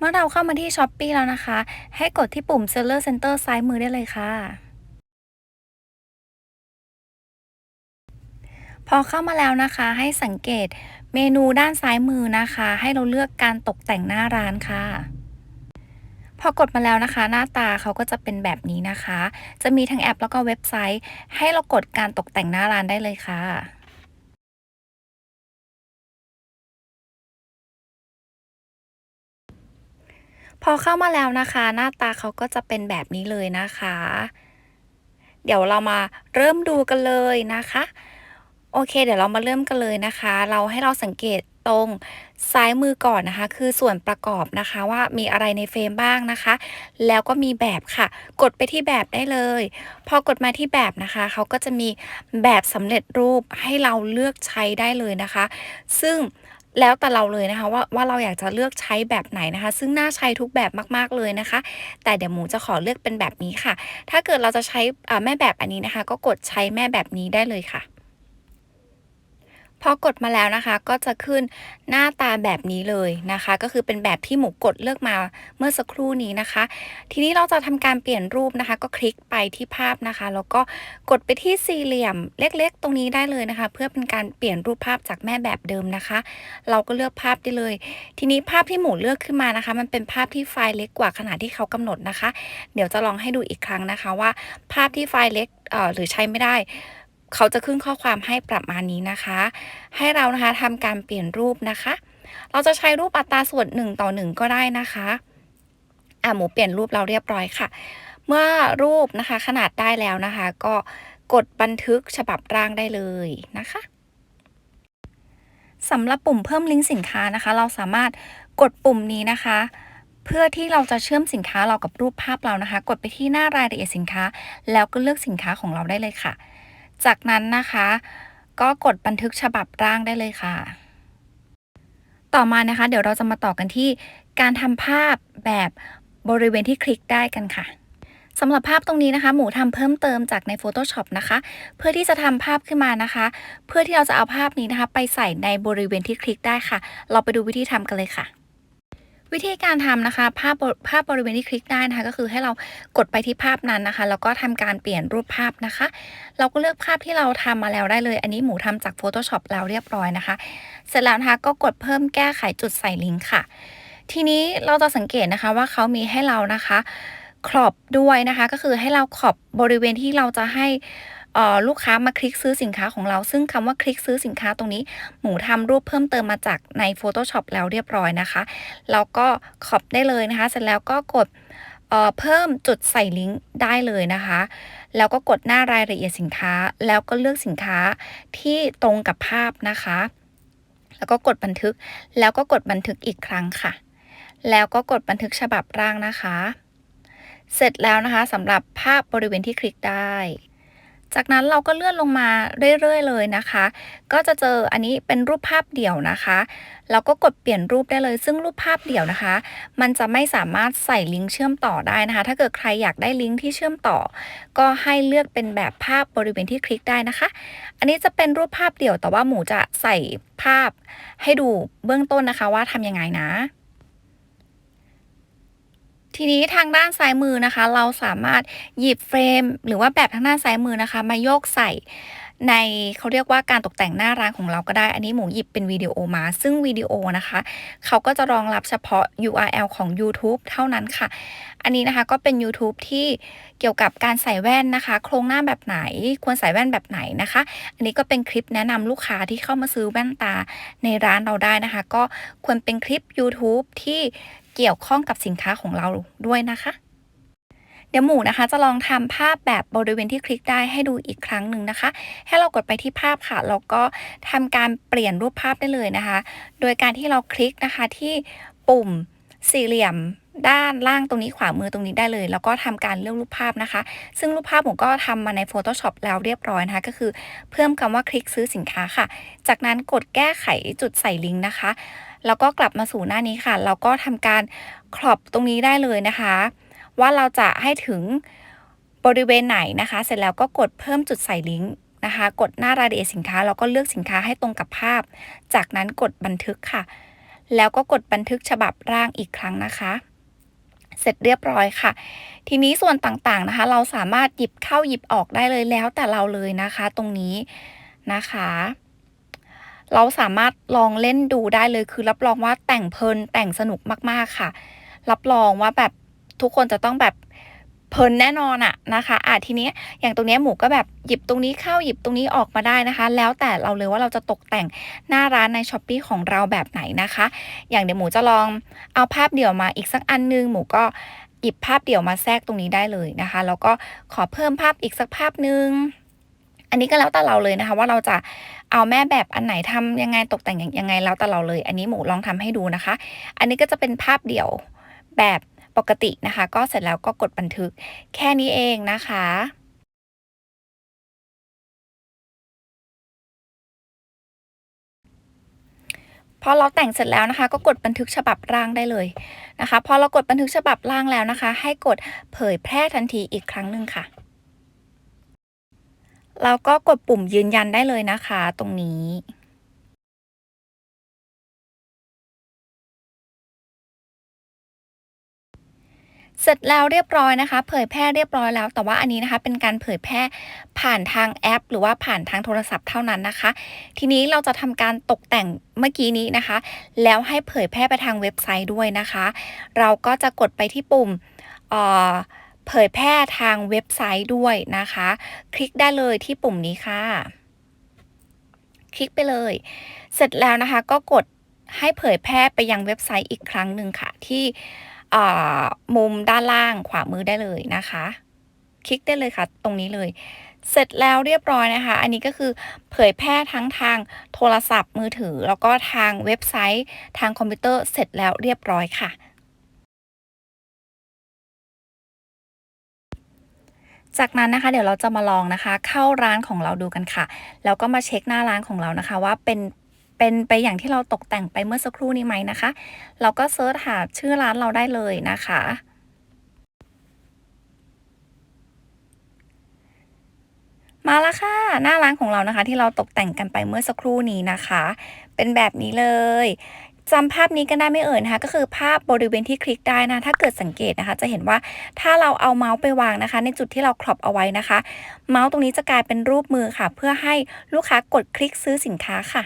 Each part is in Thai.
เมื่อเราเข้ามาที่ s h อ p e e แล้วนะคะ ให้กดที่ปุ่ม Seller Center ซ้ายมือได้เลยค่ะ พอเข้ามาแล้วนะคะให้สังเกตเมนูด้านซ้ายมือนะคะ ให้เราเลือกการตกแต่งหน้าร้านค่ะ พอกดมาแล้วนะคะ หน้าตาเขาก็จะเป็นแบบนี้นะคะ จะมีทั้งแอปแล้วก็เว็บไซต์ ให้เรากดการตกแต่งหน้าร้านได้เลยค่ะ พอเข้ามาแล้วนะคะ หน้าตาเขาก็จะเป็นแบบนี้เลยนะคะ เดี๋ยวเรามาเริ่มดูกันเลยนะคะ โอเค เดี๋ยวเรามาเริ่มกันเลยนะคะ เราให้เราสังเกตตรงซ้ายมือก่อนนะคะ คือส่วนประกอบนะคะว่ามีอะไรในเฟรมบ้างนะคะ แล้วก็มีแบบค่ะ กดไปที่แบบได้เลย พอกดมาที่แบบนะคะเขาก็จะมีแบบสำเร็จรูปให้เราเลือกใช้ได้เลยนะคะ ซึ่ง แล้วแต่เราเลยนะคะว่าว่าเราอยากจะเลือกใช้แบบไหนนะคะ ซึ่งน่าใช้ทุกแบบมากๆเลยนะคะ แต่เดี๋ยวหมูจะขอเลือกเป็นแบบนี้ค่ะ ถ้าเกิดเราจะใช้แม่แบบอันนี้นะคะ ก็กดใช้แม่แบบนี้ได้เลยค่ะ พอกดมาแล้วนะคะก็จะขึ้นหน้าตาแบบนี้เลยนะคะ ก็คือเป็นแบบที่หมูกดเลือกมาเมื่อสักครู่นี้นะคะ ทีนี้เราจะทำการเปลี่ยนรูปนะคะ ก็คลิกไปที่ภาพนะคะ แล้วก็กดไปที่สี่เหลี่ยมเล็กๆ ตรงนี้ได้เลยนะคะ เพื่อเป็นการเปลี่ยนรูปภาพจากแม่แบบเดิมนะคะ เราก็เลือกภาพได้เลย ทีนี้ภาพที่หมูเลือกขึ้นมานะคะ มันเป็นภาพที่ไฟล์เล็กกว่าขนาดที่เขากำหนดนะคะ เดี๋ยวจะลองให้ดูอีกครั้งนะคะว่า ภาพที่ไฟล์เล็กเอ่อหรือใช้ไม่ได้ เขาจะขึ้นข้อความให้ประมาณนี้นะคะ ให้เรานะคะทำการเปลี่ยนรูปนะคะ เราจะใช้รูปอัตราส่วน1ต่อ1ก็ได้นะคะอะหมูเปลี่ยนรูปเราเรียบร้อยค่ะ เมื่อรูปนะคะขนาดได้แล้วนะคะ ก็กดบันทึกฉบับร่างได้เลยนะคะสำหรับปุ่มเพิ่มลิงก์สินค้านะคะ เราสามารถกดปุ่มนี้นะคะ เพื่อที่เราจะเชื่อมสินค้าเรากับรูปภาพเรานะคะ กดไปที่หน้ารายละเอียดสินค้า แล้วก็เลือกสินค้าของเราได้เลยค่ะ จากนั้นนะคะ ก็กดบันทึกฉบับร่างได้เลยค่ะ ต่อมานะคะ เดี๋ยวเราจะมาต่อกันที่การทำภาพแบบบริเวณที่คลิกได้กันค่ะสำหรับภาพตรงนี้นะคะ หมูทำเพิ่มเติมจากใน Photoshop นะคะ เพื่อที่จะทำภาพขึ้นมานะคะ เพื่อที่เราจะเอาภาพนี้นะคะ ไปใส่ในบริเวณที่คลิกได้ค่ะ เราไปดูวิธีทำกันเลยค่ะ วิธีการทำนะคะภาพภาพบริเวณที่คลิกได้นะคะก็คือให้เรากดไปที่ภาพนั้นนะคะ แล้วก็ทำการเปลี่ยนรูปภาพนะคะ เราก็เลือกภาพที่เราทำมาแล้วได้เลย อันนี้หมูทำจาก Photoshop แล้วเรียบร้อยนะคะ เสร็จแล้วนะคะก็กดเพิ่มแก้ไขจุดใส่ลิงก์ค่ะ ทีนี้เราจะสังเกตนะคะว่าเขามีให้เรานะคะขอบด้วยนะคะ ก็คือให้เราขอบบริเวณที่เราจะให้ ลูกค้ามาคลิกซื้อสินค้าของเรา ซึ่งคำว่าคลิกซื้อสินค้าตรงนี้ หมูทำรูปเพิ่มเติมมาจากใน Photoshop แล้วเรียบร้อยนะคะ แล้วก็ขอบได้เลยนะคะ เสร็จแล้วก็กดเพิ่มจุดใส่ลิงก์ได้เลยนะคะ แล้วก็กดหน้ารายละเอียดสินค้า แล้วก็เลือกสินค้าที่ตรงกับภาพนะคะ แล้วก็กดบันทึก แล้วก็กดบันทึกอีกครั้งค่ะ แล้วก็กดบันทึกฉบับร่างนะคะ เสร็จแล้วนะคะสำหรับภาพบริเวณที่คลิกได้ จากนั้นเราก็เลื่อนลงมาเรื่อยๆเลยนะคะ ก็จะเจออันนี้เป็นรูปภาพเดี่ยวนะคะเราก็กดเปลี่ยนรูปได้เลย ซึ่งรูปภาพเดี่ยวนะคะ มันจะไม่สามารถใส่ลิงก์เชื่อมต่อได้นะคะ ถ้าเกิดใครอยากได้ลิงก์ที่เชื่อมต่อ ก็ให้เลือกเป็นแบบภาพบริเวณที่คลิกได้นะคะ อันนี้จะเป็นรูปภาพเดี่ยวแต่ว่าหมูจะใส่ภาพให้ดูเบื้องต้นนะคะว่าทำยังไงนะ ทีนี้ทางด้านซ้ายมือนะคะ เราสามารถหยิบเฟรม หรือว่าแบบทางด้านซ้ายมือนะคะ มาโยกใส่ในเขาเรียกว่าการตกแต่งหน้าร้านของเราก็ได้ อันนี้หมูหยิบเป็นวิดีโอมา ซึ่งวิดีโอนะคะ เขาก็จะรองรับเฉพาะ URL ของ YouTube เท่านั้นค่ะ อันนี้นะคะก็เป็น YouTube ที่เกี่ยวกับการใส่แว่นนะคะ โครงหน้าแบบไหน ควรใส่แว่นแบบไหนนะคะ อันนี้ก็เป็นคลิปแนะนำลูกค้าที่เข้ามาซื้อแว่นตาในร้านเราได้นะคะ ก็ควรเป็นคลิป YouTube ที่ เกี่ยวข้องกับสินค้าของเราด้วยนะคะ เดี๋ยวหมูนะคะจะลองทำภาพแบบบริเวณที่คลิกได้ให้ดูอีกครั้งหนึ่งนะคะ ให้เรากดไปที่ภาพค่ะแล้วก็ทำการเปลี่ยนรูปภาพได้เลยนะคะ โดยการที่เราคลิกนะคะที่ปุ่มสี่เหลี่ยมด้านล่างตรงนี้ขวามือตรงนี้ได้เลย แล้วก็ทำการเลือกรูปภาพนะคะ ซึ่งรูปภาพผมก็ทำมาใน Photoshop แล้วเรียบร้อยนะคะ ก็คือเพิ่มคำว่าคลิกซื้อสินค้าค่ะ จากนั้นกดแก้ไขจุดใส่ลิงก์นะคะ แล้วก็กลับมาสู่หน้านี้ค่ะ เราก็ทำการครอบตรงนี้ได้เลยนะคะ ว่าเราจะให้ถึงบริเวณไหนนะคะ เสร็จแล้วก็กดเพิ่มจุดใส่ลิงก์นะคะ กดหน้ารายละเอียดสินค้าแล้วก็เลือกสินค้าให้ตรงกับภาพ จากนั้นกดบันทึกค่ะ แล้วก็กดบันทึกฉบับร่างอีกครั้งนะคะ เสร็จเรียบร้อยค่ะ ทีนี้ส่วนต่างๆนะคะ เราสามารถหยิบเข้าหยิบออกได้เลยแล้วแต่เราเลยนะคะ ตรงนี้นะคะ เราสามารถลองเล่นดูได้เลยคือรับรองว่าแต่งเพลินแต่งสนุกมากๆค่ะ รับรองว่าแบบทุกคนจะต้องแบบเพลินแน่นอนอะนะคะอะทีนี้อย่างตรงนี้หมูก็แบบหยิบตรงนี้เข้าหยิบตรงนี้ออกมาได้นะคะ แล้วแต่เราเลยว่าเราจะตกแต่งหน้าร้านในช้อปปีของเราแบบไหนนะคะ อย่างเดี๋ยวหมูจะลองเอาภาพเดี่ยวมาอีกสักอันนึงหมูก็หยิบภาพเดี่ยวมาแทรกตรงนี้ได้เลยนะคะ แล้วก็ขอเพิ่มภาพอีกสักภาพนึง อันนี้ก็แล้วแต่เราเลยนะคะ ว่าเราจะเอาแม่แบบอันไหนทำยังไงตกแต่งยังไงแล้วแต่เราเลย อันนี้หมูลองทำให้ดูนะคะ อันนี้ก็จะเป็นภาพเดี่ยวแบบปกตินะคะ ก็เสร็จแล้วก็กดบันทึกแค่นี้เองนะคะพอเราแต่งเสร็จแล้วนะคะ ก็กดบันทึกฉบับร่างได้เลยนะคะ พอเรากดบันทึกฉบับร่างแล้วนะคะ ให้กดเผยแพร่ทันทีอีกครั้งหนึ่งค่ะ แล้วก็กดปุ่มยืนยันได้เลยนะคะตรงนี้ เสร็จแล้วเรียบร้อยนะคะ เผยแพร่เรียบร้อยแล้ว แต่ว่าอันนี้นะคะ เป็นการเผยแพร่ผ่านทางแอป หรือว่าผ่านทางโทรศัพท์เท่านั้นนะคะ ทีนี้เราจะทำการตกแต่งเมื่อกี้นี้นะคะ แล้วให้เผยแพร่ไปทางเว็บไซต์ด้วยนะคะ เราก็จะกดไปที่ปุ่มเอ่อ เผยแพร่ทางเว็บไซต์ด้วยนะคะ คลิกได้เลยที่ปุ่มนี้ค่ะ คลิกไปเลย เสร็จแล้วนะคะก็กดให้เผยแพร่ไปยังเว็บไซต์อีกครั้งหนึ่งค่ะ ที่มุมด้านล่างขวามือได้เลยนะคะ คลิกได้เลยค่ะ ตรงนี้เลย เสร็จแล้วเรียบร้อยนะคะ อันนี้ก็คือเผยแพร่ทั้งทางโทรศัพท์มือถือ แล้วก็ทางเว็บไซต์ ทางคอมพิวเตอร์เสร็จแล้วเรียบร้อยค่ะ จากนั้นนะคะเดี๋ยวเราจะมาลองนะคะ เข้าร้านของเราดูกันค่ะ แล้วก็มาเช็คหน้าร้านของเรานะคะ ว่าเป็นเป็นไปอย่างที่เราตกแต่งไปเมื่อสักครู่นี้ไหมนะคะ เราก็เซิร์ชหาชื่อร้านเราได้เลยนะคะมาแล้วค่ะ หน้าร้านของเรานะคะ ที่เราตกแต่งกันไปเมื่อสักครู่นี้นะคะ เป็นแบบนี้เลย จำภาพนี้กันได้ไม่เอ่ยนะคะก็คือภาพบริเวณที่คลิกได้นะ ถ้าเกิดสังเกตนะคะ จะเห็นว่าถ้าเราเอาเมาส์ไปวางนะคะ ในจุดที่เราครอบเอาไว้นะคะ เมาส์ตรงนี้จะกลายเป็นรูปมือค่ะ เพื่อให้ลูกค้ากดคลิกซื้อสินค้าค่ะ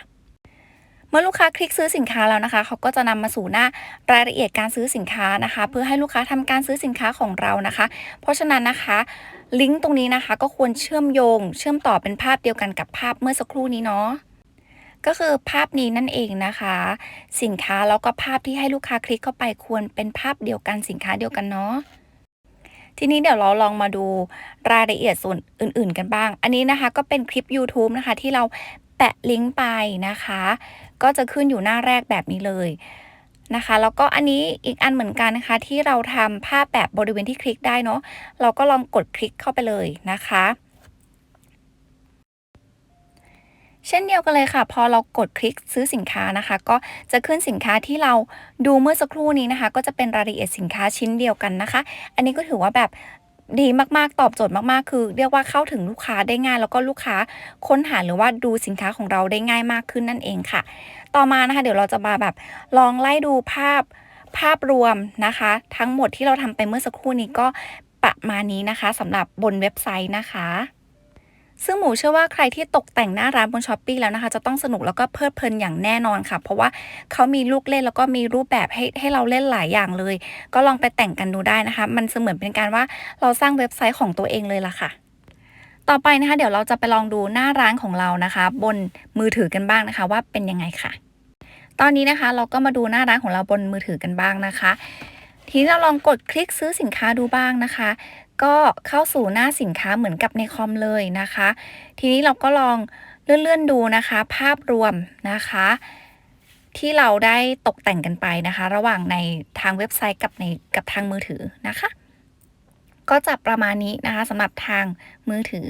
เมื่อลูกค้าคลิกซื้อสินค้าแล้วนะคะ เขาก็จะนำมาสู่หน้ารายละเอียดการซื้อสินค้านะคะ เพื่อให้ลูกค้าทำการซื้อสินค้าของเรานะคะ เพราะฉะนั้นนะคะลิงก์ตรงนี้นะคะ ก็ควรเชื่อมโยง เชื่อมต่อเป็นภาพเดียวกันกับภาพเมื่อสักครู่นี้เนาะ ก็คือภาพนี้นั่นเองนะคะ สินค้าแล้วก็ภาพที่ให้ลูกค้าคลิกเข้าไปควรเป็นภาพเดียวกันสินค้าเดียวกันเนาะทีนี้เดี๋ยวเราลองมาดูรายละเอียดส่วนอื่น ๆ กันบ้าง อันนี้นะคะก็เป็นคลิป YouTube นะคะ ที่เราแปะลิงก์ไปนะคะ ก็จะขึ้นอยู่หน้าแรกแบบนี้เลยนะคะแล้วก็อันนี้อีกอันเหมือนกันนะคะที่เราทำภาพแบบบริเวณที่คลิกได้เนาะเราก็ลองกดคลิกเข้าไปเลยนะคะ เช่นเดียวกันเลยค่ะ พอเรากดคลิกซื้อสินค้านะคะ ก็จะขึ้นสินค้าที่เราดูเมื่อสักครู่นี้นะคะ ก็จะเป็นรายละเอียดสินค้าชิ้นเดียวกันนะคะ อันนี้ก็ถือว่าแบบดีมาก ๆ ตอบโจทย์มาก ๆ คือ เรียกว่าเข้าถึงลูกค้าได้ง่าย แล้วก็ลูกค้าค้นหาหรือว่าดูสินค้าของเราได้ง่ายมากขึ้นนั่นเองค่ะ ต่อมานะคะ เดี๋ยวเราจะมาแบบลองไล่ดูภาพภาพรวมนะคะ ทั้งหมดที่เราทำไปเมื่อสักครู่นี้ก็ประมาณนี้นะคะสำหรับบนเว็บไซต์นะคะ ซึ่งหมูเชื่อว่าใครที่ตกแต่งหน้าร้านบนช้อปปีแล้วนะคะ จะต้องสนุกแล้วก็เพลิดเพลินอย่างแน่นอนค่ะ เพราะว่าเขามีลูกเล่นแล้วก็มีรูปแบบให้ให้เราเล่นหลายอย่างเลย ก็ลองไปแต่งกันดูได้นะคะ มันเสมือนเป็นการว่าเราสร้างเว็บไซต์ของตัวเองเลยล่ะค่ะต่อไปนะคะ เดี๋ยวเราจะไปลองดูหน้าร้านของเรานะคะ บนมือถือกันบ้างนะคะ ว่าเป็นยังไงค่ะ ตอนนี้นะคะเราก็มาดูหน้าร้านของเราบนมือถือกันบ้างนะคะ ทีนี้เราลองกดคลิกซื้อสินค้าดูบ้างนะคะ ก็เข้าสู่หน้าสินค้าเหมือนกับในคอมเลยนะคะ ทีนี้เราก็ลองเลื่อนๆดูนะคะ ภาพรวมนะคะ ที่เราได้ตกแต่งกันไปนะคะ ระหว่างในทางเว็บไซต์กับในกับทางมือถือนะคะ ก็จะประมาณนี้นะคะสำหรับทางมือถือ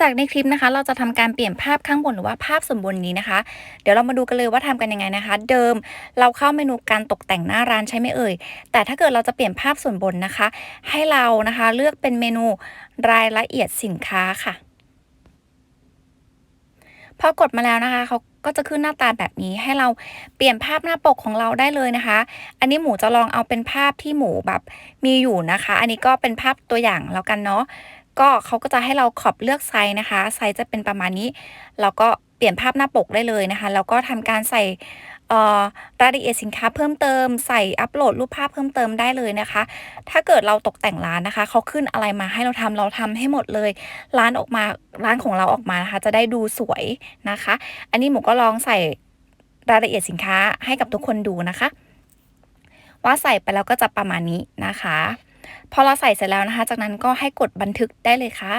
จากในคลิปนะคะ เราจะทำการเปลี่ยนภาพข้างบนหรือว่าภาพส่วนบนนี้นะคะ เดี๋ยวเรามาดูกันเลยว่าทำกันยังไงนะคะ เดิมเราเข้าเมนูการตกแต่งหน้าร้านใช่ไหมเอ่ย แต่ถ้าเกิดเราจะเปลี่ยนภาพส่วนบนนะคะ ให้เรานะคะเลือกเป็นเมนูรายละเอียดสินค้าค่ะพอกดมาแล้วนะคะเขาก็จะขึ้นหน้าตาแบบนี้ให้เราเปลี่ยนภาพหน้าปกของเราได้เลยนะคะ อันนี้หมูจะลองเอาเป็นภาพที่หมูแบบมีอยู่นะคะ อันนี้ก็เป็นภาพตัวอย่างแล้วกันเนาะ ก็เขาก็จะให้เราขอบเลือกไซส์นะคะ ไซส์จะเป็นประมาณนี้ เราก็เปลี่ยนภาพหน้าปกได้เลยนะคะ แล้วก็ทำการใส่รายละเอียดสินค้าเพิ่มเติม ใส่อัปโหลดรูปภาพเพิ่มเติมได้เลยนะคะ ถ้าเกิดเราตกแต่งร้านนะคะเขาขึ้นอะไรมาให้เราทำเราทำให้หมดเลย ร้านออกมาร้านของเราออกมานะคะ จะได้ดูสวยนะคะ อันนี้หมูก็ลองใส่รายละเอียดสินค้าให้กับทุกคนดูนะคะ ว่าใส่ไปแล้วก็จะประมาณนี้นะคะ พอเราใส่เสร็จแล้วนะคะ จากนั้นก็ให้กดบันทึกได้เลยค่ะ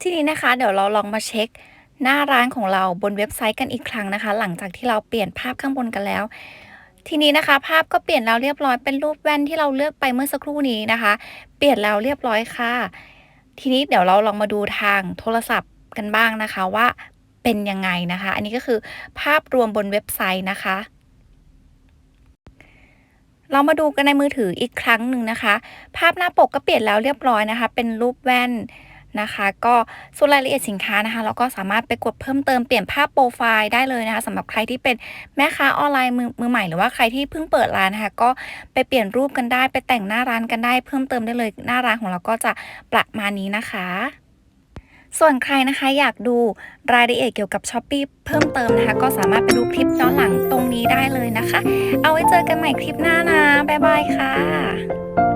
ทีนี้นะคะ เดี๋ยวเราลองมาเช็คหน้าร้านของเราบนเว็บไซต์กันอีกครั้งนะคะ หลังจากที่เราเปลี่ยนภาพข้างบนกันแล้ว ทีนี้นะคะ ภาพก็เปลี่ยนแล้วเรียบร้อยเป็นรูปแว่นที่เราเลือกไปเมื่อสักครู่นี้นะคะ เปลี่ยนแล้วเรียบร้อยค่ะ ทีนี้เดี๋ยวเราลองมาดูทางโทรศัพท์กันบ้างนะคะว่าเป็นยังไงนะคะ อันนี้ก็คือภาพรวมบนเว็บไซต์นะคะ เรามาดูกันในมือถืออีกครั้งหนึ่งนะคะ ภาพหน้าปกก็เปลี่ยนแล้วเรียบร้อยนะคะ เป็นรูปแว่น นะคะ ก็ส่วนรายละเอียดสินค้านะคะ เราก็สามารถไปกดเพิ่มเติมเปลี่ยนภาพโปรไฟล์ได้เลยนะคะสำหรับใครที่เป็นแม่ค้าออนไลน์มือมือใหม่หรือว่าใครที่เพิ่งเปิดร้านนะคะก็ไปเปลี่ยนรูปกันได้ไปแต่งหน้าร้านกันได้ เพิ่มเติมได้เลยหน้าร้านของเราก็จะประมาณนี้นะคะส่วนใครนะคะอยากดูรายละเอียดเกี่ยวกับ s h อ p e e เพิ่มเติมนะคะ ก็สามารถไปดูคลิปย้อนหลังตรงนี้ได้เลยนะคะ เอาไว้เจอกันใหม่คลิปหน้านะ บ๊ายบายค่ะ